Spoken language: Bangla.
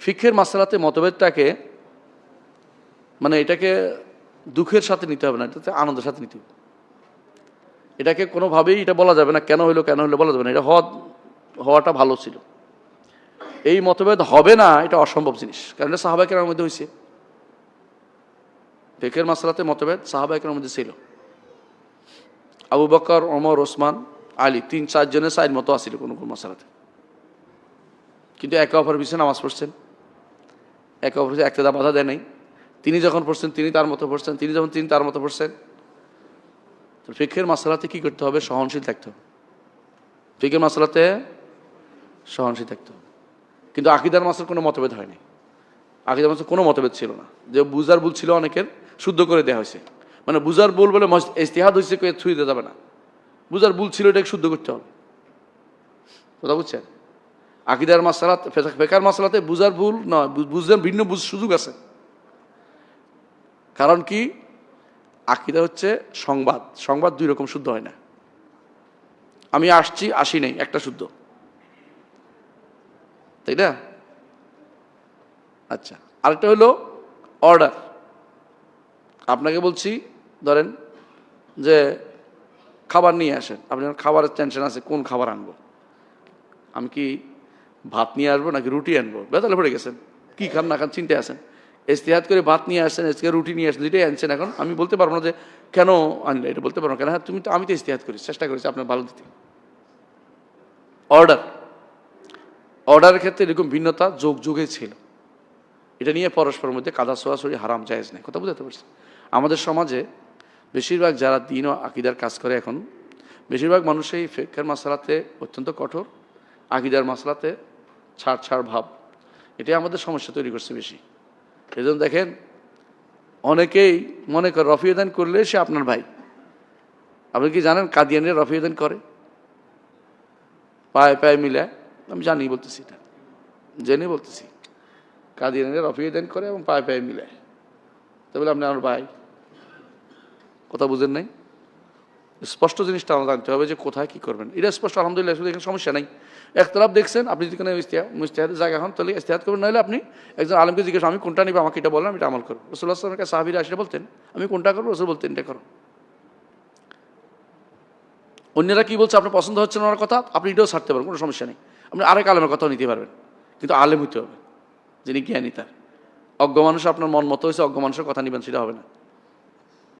ফিক্ষের মাসালাতে মতভেদটাকে মানে এটাকে দুঃখের সাথে নিতে হবে না, এটাতে আনন্দের সাথে নিতে হবে। এটাকে কোনোভাবেই এটা বলা যাবে না, কেন হইল কেন হইল বলা যাবে না, এটা হওয়া, হওয়াটা ভালো ছিল। এই মতভেদ হবে না, এটা অসম্ভব জিনিস, কারণ এটা সাহাবাইকের মধ্যে হয়েছে ফেকের মাসালাতে মতভেদ সাহাবাইকের মধ্যে ছিল। আবু বকর, ওমর, ওসমান, আলী, তিন, চারজনের সাইড মতো আসছিল কোনো কোনো মাসালাতে। কিন্তু একে অপরের পিছনে নামাজ পড়ছেন। একে অপরের একটা বাধা দেয় নাই। তিনি যখন পড়ছেন, তিনি তার মতো পড়ছেন, তিনি যখন তিনি তার মতো পড়ছেন। তো ফিকের মাসালাতে কী করতে হবে? সহনশীল থাকতে হবে। ফিকের মাসালাতে সহনশীল থাকতে হবে। কিন্তু আকিদার মাসের কোনো মতভেদ হয়নি। আকিদার মাসের কোনো মতভেদ ছিল না। যে বুজার ভুল ছিল অনেকের, শুদ্ধ করে দেওয়া হয়েছে। মানে বুজার ভুল বলে ইস্তেহাদ হয়েছে ছুঁয়ে দিতে যাবে না। বুজার ভুল ছিল এটাকে শুদ্ধ করতে হবে। কথা বুঝছেন? আকিদার মাসালাত ফেকার মাসালাতে বুঝার ভুল নয় বুঝলেন, ভিন্ন বুঝ, সুযোগ আছে। কারণ কি? আকিদা হচ্ছে সংবাদ সংবাদ দুই রকম শুদ্ধ হয় না। আমি আসছি, আসি নেই, একটা শুদ্ধ। তাই না? আচ্ছা আরেকটা হলো অর্ডার। আপনাকে বলছি, ধরেন যে খাবার নিয়ে আসেন। আপনার খাবারের টেনশন আছে, কোন খাবার আনব? আমি কি ভাত নিয়ে আসব নাকি রুটি আনব? বেতালে পড়ে গেছেন। কি খান না খান চিন্তায় আসেন এস্তেহাত করে ভাত নিয়ে আসছেন এসকে রুটি নিয়ে আসছেন, দুইটাই আনছেন এখন। আমি বলতে পারব না যে কেন আনলে, এটা বলতে পারব না। কেন হ্যাঁ তুমি তো, আমি তো ইস্তেহাত করি, চেষ্টা করেছি আপনার ভালো দিতে। অর্ডার। অর্ডারের ক্ষেত্রে এরকম ভিন্নতা যোগ যুগে ছিল। এটা নিয়ে পরস্পরের মধ্যে কাদা সোয়াশড়ি হারাম, জায়েজ নেই। কথা বুঝতে পারছি আমাদের সমাজে বেশিরভাগ যারা দিন ও আকিদার কাজ করে এখন, বেশিরভাগ মানুষই ফেকের মশলাতে অত্যন্ত কঠোর, আকিদার মশলাতে ছাড় ছাড়, ভাব। এটাই আমাদের সমস্যা তৈরি করছে বেশি। এই দেখেন, অনেকেই মনে করে রফিয়দান করলে সে আপনার ভাই। আপনি কি জানেন কাদিয়ানের রফিয়দান করে? পায়ে পায়ে মিলে আমি জানি, বলতেছি এটা। জেনে বলতেছি। কাদিয়ানের রফিয়দান করে এবং পায়ে পায়ে মিলে তো বলে আপনি আমার ভাই। কথা বুঝেন নাই? স্পষ্ট জিনিসটা আমরা জানতে হবে যে কোথায় কী করবেন। এটা স্পষ্ট, আলহামদুলিল্লাহ এখানে সমস্যা নাই। একতলাপ দেখছেন, আপনি যদি কোনো মুস্তাহাদের জায়গা হন, তাহলে ইস্তেহাদ করবেন, নাহলে আপনি একজন আলমকে জিজ্ঞেস আমি কোনটা নিব? আমাকে এটা বললাম এটা আমল করব। রসুল্লাহ আসলামের কাছে বলতেন, আমি কোনটা করব? রসুল বলতেন, এটা করো। অন্যরা কি বলছে, আপনার পছন্দ হচ্ছে না ওনার কথা, আপনি এটাও ছাড়তে পারবেন, কোনো সমস্যা নেই। আপনি আরেক আলেমের কথাও নিতে পারবেন, কিন্তু আলেম হইতে হবে, যিনি জ্ঞানী তার। অজ্ঞ মানুষ আপনার মন মতো হয়েছে অজ্ঞ মানুষের কথা নেবেন, সেটা হবে না।